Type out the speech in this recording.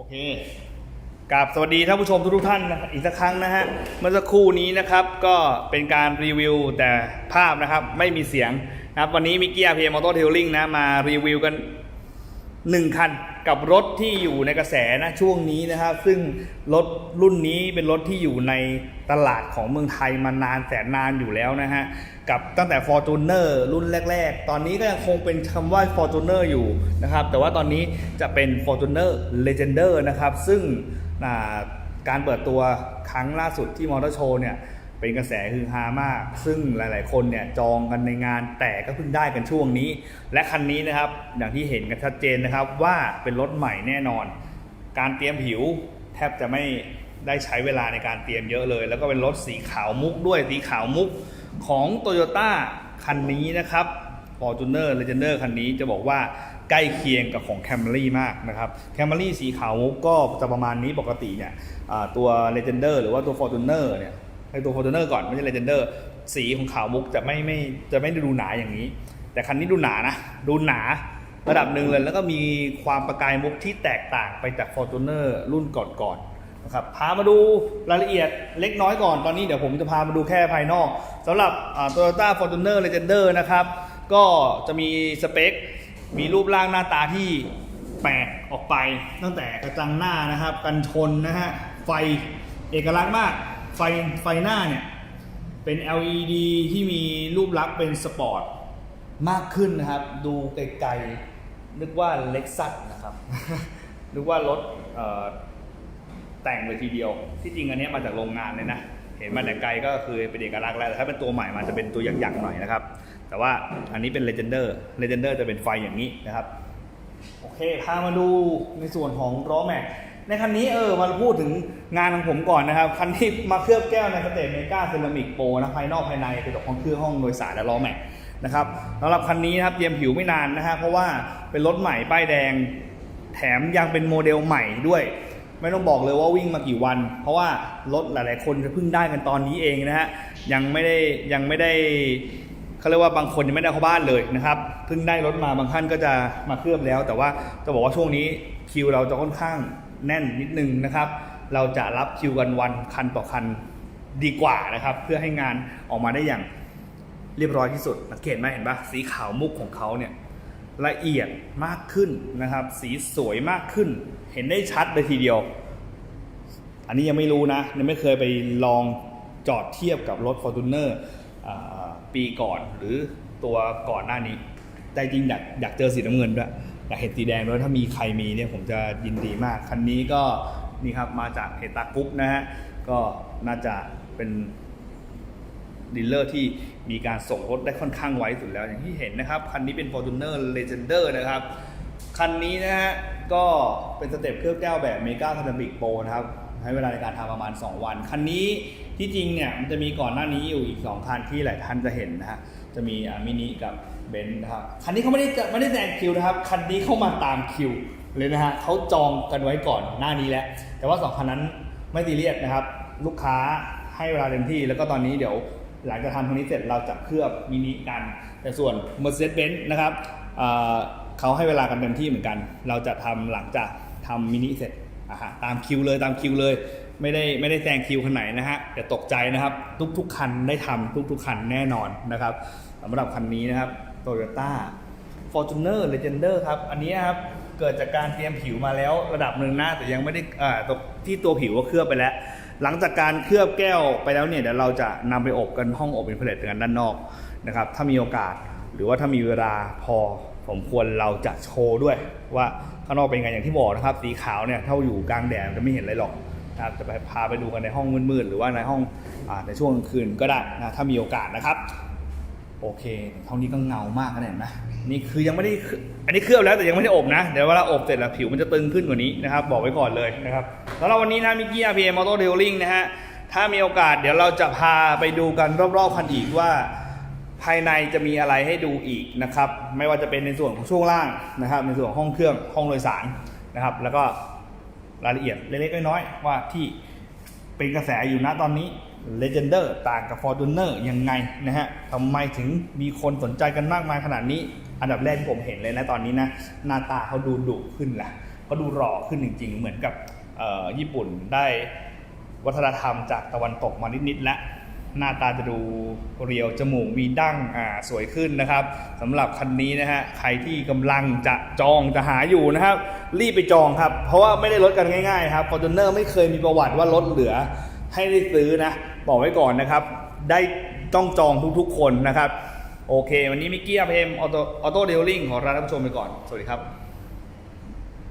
โอเคกราบสวัสดีท่านผู้ชมทุกๆท่านนะอีกสักครั้งนะฮะเมื่อสักครู่นี้นะครับก็เป็นการรีวิวแต่ภาพนะครับไม่มีเสียงนะครับวันนี้มิกกี้อาร์พีเอ็มอร์เทลลิงนะมารีวิวกัน หนึ่งคันกับรถที่อยู่ในกระแสนะช่วงนี้นะครับ ซึ่งรถรุ่นนี้เป็นรถที่อยู่ในตลาดของเมืองไทยมานานแสนนานอยู่แล้วนะฮะกับตั้งแต่ Fortuner รุ่นแรก ๆ ตอนนี้ก็ยังคงเป็นคำว่า Fortuner อยู่นะครับ แต่ว่าตอนนี้จะเป็น Fortuner Legender นะครับ ซึ่งการเปิดตัวครั้งล่าสุดที่มอเตอร์โชว์เนี่ย เป็นกระแสฮือฮามาก ซึ่งหลาย ๆ คนเนี่ยจองกันในงานแต่ก็เพิ่งได้กันช่วงนี้ และคันนี้นะครับอย่างที่เห็นกันชัดเจนนะครับว่าเป็นรถใหม่แน่นอน การเตรียมผิวแทบจะไม่ได้ใช้เวลาในการเตรียมเยอะเลย แล้วก็เป็นรถสีขาวมุกด้วยสีขาวมุกของ t o y ยต้คันนี้นะครับ Fortuner Legender คันนี้จะบอกว่าใกล้เคียงกับของ Camry มากนะครับ Camry สีขาวมุกก็จะประมาณนี้ปกติเนี่ยตัว Legender หรือว่าตัว Fortuner เนี่ย ไอตัว Fortuner ก่อนไม่ใช่ Legender สีของขาวมุกจะไม่ไม่จะไม่ได้ดูหนาอย่างนี้ แต่คันนี้ดูหนานะ ดูหนาระดับหนึ่งเลยแล้วก็มีความประกายมุกที่แตกต่างไปจาก Fortuner รุ่นก่อนๆนะครับพามาดูรายละเอียดเล็กน้อยก่อนตอนนี้เดี๋ยวผมจะพามาดูแค่ภายนอกสำหรับโตโยต้า Fortuner Legender นะครับ ก็จะมีสเปค มีรูปร่างหน้าตาที่แปลกออกไปตั้งแต่กระจังหน้านะครับ กันชนนะฮะไฟเอกลักษณ์มาก ไฟไฟหน้าเนี่ย เป็น LED ที่มีรูปลักษณ์เป็นสปอร์ต มากขึ้นนะครับ ดูไกลๆนึกว่าเล็กซัสนะครับ นึกว่ารถเอ่อแต่งเลยทีเดียว ที่จริงอันเนี้ยมาจากโรงงานเลยนะ เห็นมาแต่ไกลก็คือเป็นเอกลักษณ์แล้วแต่ถ้าเป็นตัวใหม่มันจะเป็นตัวหยักๆหน่อยนะครับ แต่ว่าอันนี้เป็น Legender Legender จะเป็นไฟอย่างนี้นะครับ โอเค พามาดูในส่วนของล้อแม็ก ในคันนี้เออมาพูดถึงงานของผมก่อนนะครับคันที่มาเคลือบแก้วในสเตจเมกาเซรามิกโปรนะภายนอกภายในเป็นของเครื่องห้องโดยสารและล้อแม็กนะครับสำหรับคันนี้นะครับเตรียมผิวไม่นานนะฮะเพราะว่าเป็นรถใหม่ป้ายแดง แถมยังเป็นโมเดลใหม่ด้วย ไม่ต้องบอกเลยว่าวิ่งมากี่วัน เพราะว่ารถหลาย ๆ คนจะเพิ่งได้กันตอนนี้เองนะฮะยังไม่ได้ยังไม่ได้เขาเรียกว่าบางคนยังไม่ได้เข้าบ้านเลยนะครับเพิ่งได้รถมาบางท่านก็จะมาเคลือบแล้ว แต่ว่าจะบอกว่าช่วงนี้คิวเราจะค่อนข้าง แน่นนิดนึงนะครับ เราจะรับคิวกันวันคันต่อคันดีกว่านะครับ เพื่อให้งานออกมาได้อย่างเรียบร้อยที่สุดสังเกตไหมเห็นปะสีขาวมุกของเขาเนี่ยละเอียดมากขึ้นนะครับ สีสวยมากขึ้น เห็นได้ชัดเลยทีเดียว อันนี้ยังไม่รู้นะยังไม่เคยไปลองจอดเทียบกับรถ Fortuner อ่าปีก่อนหรือตัวก่อนหน้านี้แต่จริงอยากอยากเจอสีน้ำเงินด้วย อยากเห็นสีแดงด้วยถ้ามีใครมีเนี่ยผมจะยินดีมาก คันนี้ก็นี่ครับมาจากเฮตากรุ๊ปนะฮะก็น่าจะเป็นดีลเลอร์ที่มีการส่งรถได้ค่อนข้างไวสุดแล้วอย่างที่เห็นนะครับ คันนี้เป็น Fortuner Legender นะครับ คันนี้นะฮะก็เป็นสเต็ปเคลือบแก้วแบบเมกา c า r a บิกโปรนะครับให้เวลาในการทำประมาณ 2 วัน คันนี้ที่จริงเนี่ยมันจะมีก่อนหน้านี้อยู่อีก 2 คันที่หลายท่านจะเห็นนะฮะ จะมีมินิกับเบนซ์นะครับ คันนี้เขาไม่ได้ไม่ได้แซงคิวนะครับ คันนี้เข้ามาตามคิวเลยนะฮะเขาจองกันไว้ก่อนหน้านี้แล้ว แต่ว่า2คันนั้นไม่ตีเรียกนะครับ ลูกค้าให้เวลาเต็มที่ แล้วก็ตอนนี้เดี๋ยวหลังจากทำตรงนี้เสร็จเราจะเคลือบมินิกัน แต่ส่วน Mercedes-Benz นะครับเขาให้เวลากันเต็มที่เหมือนกัน เราจะทำหลังจากทำมินิเสร็จอะฮะตามคิวเลยตามคิวเลย ไม่ได้ไม่ได้แซงคิวคันไหนนะฮะอย่าตกใจนะครับ ทุกๆคันได้ทำทุกๆคันแน่นอนนะครับสำหรับคันนี้นะครับ Toyota Fortuner Legender ครับอันนี้นะครับเกิดจากการเตรียมผิวมาแล้วระดับหนึ่งนะแต่ยังไม่ได้อ่าตรงที่ตัวผิวก็เคลือบไปแล้ว หลังจากการเคลือบแก้วไปแล้วเนี่ยเดี๋ยวเราจะนำไปอบกันห้องอบอินฟราเรดกันด้านนอกนะครับถ้ามีโอกาสหรือว่าถ้ามีเวลาพอผมควรเราจะโชว์ด้วยว่าข้างนอกเป็นไงอย่างที่บอกนะครับ สีขาวเนี่ยถ้าอยู่กลางแดดจะไม่เห็นอะไรหรอก ครับจะไปพาไปดูกันในห้องมืดๆหรือว่าในห้องอในช่วงกลางคืนก็ได้นะถ้ามีโอกาสนะครับ โอเคเท่านี้ก็เงามากนะเห็นไหมนี่คือยังไม่ได้อันนี้เคลือบแล้วแต่ยังไม่ได้อบนะ เดี๋ยวเวลาอบเสร็จแล้วผิวมันจะตึงขึ้นกว่านี้นะครับ บอกไว้ก่อนเลยนะครับแล้วเราวันนี้นะมิกกี้อาร์พีเอ็มออโต้เดลลิงนะฮะถ้ามีโอกาสเดี๋ยวเราจะพาไปดูกันรอบๆคันอีกว่าภายในจะมีอะไรให้ดูอีกนะครับ ไม่ว่าจะเป็นในส่วนของช่วงล่างนะครับ ในส่วนของห้องเครื่องห้องโดยสารนะครับ แล้วก็ รายละเอียดเล็กๆน้อยๆว่าที่เป็นกระแสอยู่นะตอนนี้ Legender ต่างกับ Fortuner ยังไงนะฮะทำไมถึงมีคนสนใจกันมากมายขนาดนี้ อันดับแรกที่ผมเห็นเลยนะตอนนี้นะหน้าตาเขาดูดุขึ้นแหละก็ดูหล่อขึ้นจริง ๆ เหมือนกับญี่ปุ่นได้วัฒนธรรมจากตะวันตกมานิดๆแล้ว หน้าตาจะดูเรียวจมูกมีดั้งอ่าสวยขึ้นนะครับสำหรับคันนี้นะฮะใครที่กำลังจะจองจะหาอยู่นะครับ รีบไปจองครับ เพราะว่าไม่ได้ลดกันง่ายๆครับ Fortuner ไม่เคยมีประวัติว่าลดเหลือให้ได้ซื้อนะบอกไว้ก่อนนะครับ ได้ต้องจองทุกๆคนนะครับ โอเค วันนี้มิกกี้อาเพมออโต้เดลลิงขอลาท่านผู้ชมไปก่อน สวัสดีครับ